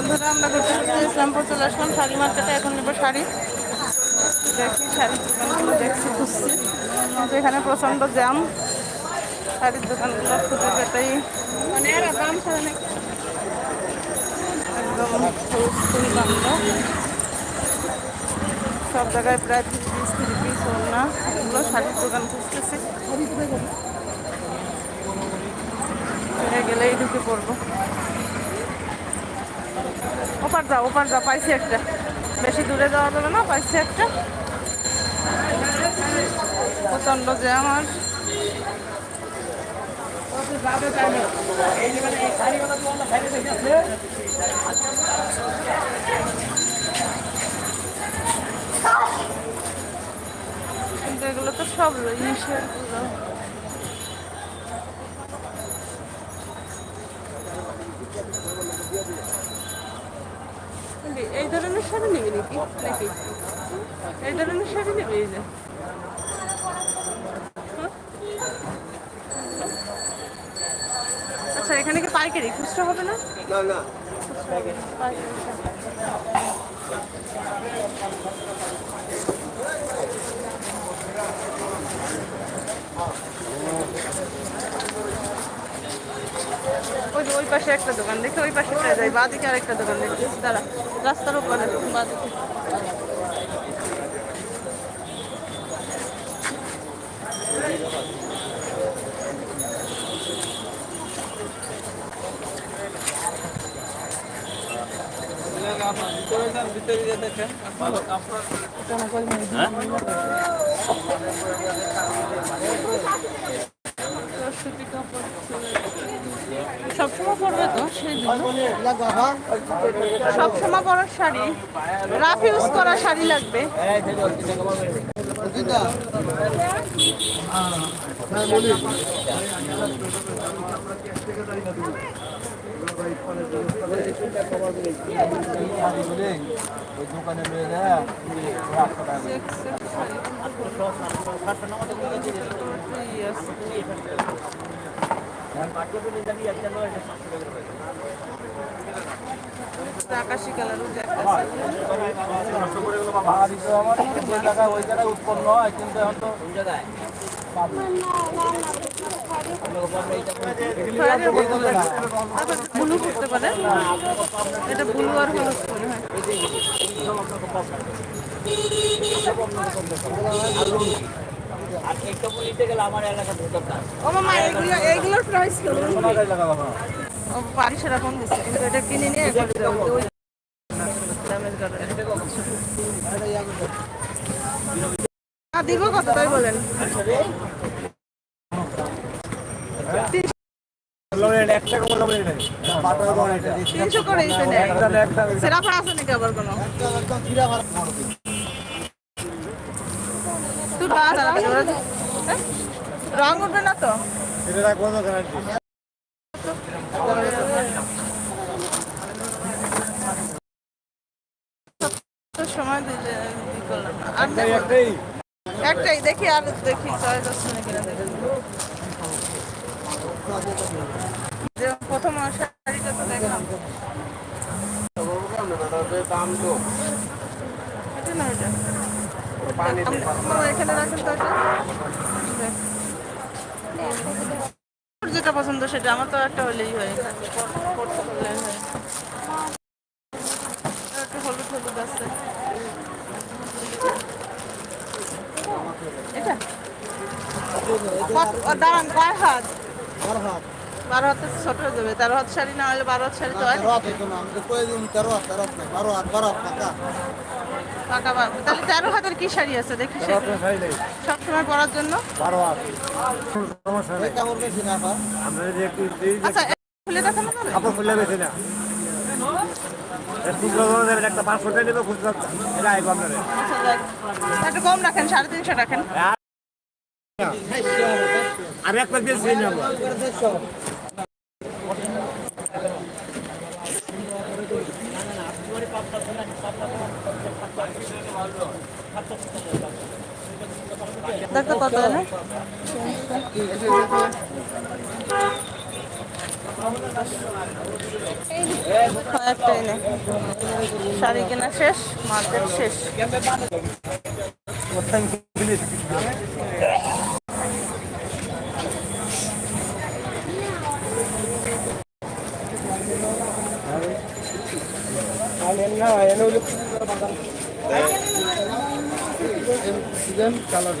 বন্ধুরা, আমরা ঘুরতে ঘুরতে ইসলামপুর চলে আসলাম। শাড়ি মার্কেটে এখন নেব শাড়ি। দেখি শাড়ির দোকানগুলো দেখছি, খুঁজছি। কিন্তু এখানে প্রচণ্ড জ্যাম। শাড়ির দোকানগুলো খুঁজে পেতেই একদম ফুল সব জায়গায় প্রায় থ্রি পিস থ্রি পিস না। এগুলো শাড়ির দোকান খুঁজতেছি। গেলেই ঢুকে পড়ব। ওপার যা ওপার যা, পাইছি একটা। বেশি দূরে যাওয়া যাবে না, পাইছি একটা। প্রচণ্ড যে আমার এগুলো তো সব ইসের গুলো এই ধরনের শাড়ি নিবি নাকি? নাকি? এই ধরনের শাড়ি নিবি এই যে? আচ্ছা এখানে কি পাইকারি? খুচরা হবে না? না না। ওই যে ওই পাশে একটা দোকান দেখে ওই পাশে যাই, বাদিকে আরেকটা দোকান দেখি। দাঁড়া, রাস্তার উপরে বাদিকে। প্রস্তুতি সবসময় পরবে তো, সেই সবসময় পরার শাড়ি। রাফ ইউজ করা শাড়ি লাগবে। দোকানে নিয়ে যায় এই আছে। আকাশি জায়গায় জায়গায় উৎপন্ন হয় কিন্তু এখন তো ব্লু করতে পারে এটা ব্লু আর হলুদ মনে হয় ও মামা এগুলো এইগুলোর প্রাইস কেমন? ও পারি সেরকম দিচ্ছে কিন্তু এটা কিনে নিয়ে ওই দামের কারণে। আ, দিব কত? তাই বলেন। তিনশো করে সেরাফা আছে নাকি আবার কোনো? রং উঠবে না তো তো সময় একটাই দেখি আর দেখি চয়েস নাকি না। যে প্রথম শাড়িটা তো দেখলাম এটা না ওটা এখানে রাখেন তো যেটা পছন্দ সেটা আমার তো একটা হলেই হয় একটা হলুদ হলুদ আছে। এটা? দাঁড়ান কয় হাত। বারো হাতে ছোট হয়ে যাবে তেরো হাত শাড়ি না হলে বারো হাত শাড়ি তো হয় পাকা। বা- তাহলে তেরো হাতের কি শাড়ি আছে? দেখি। সবসময় পরার জন্য? আচ্ছা খুলে যাবে কাপড় খুলে বেশি না। একটা পাঁচশো টাকা নেবে খুচরো এটা আইব আপনার আচ্ছা। একটু কম রাখেন সাড়ে তিনশো রাখেন। আর সেই নেব। দেখতে কত হলে কয়েকটাই নেই শাড়ি কেনা শেষ মার্কেট শেষ। কালার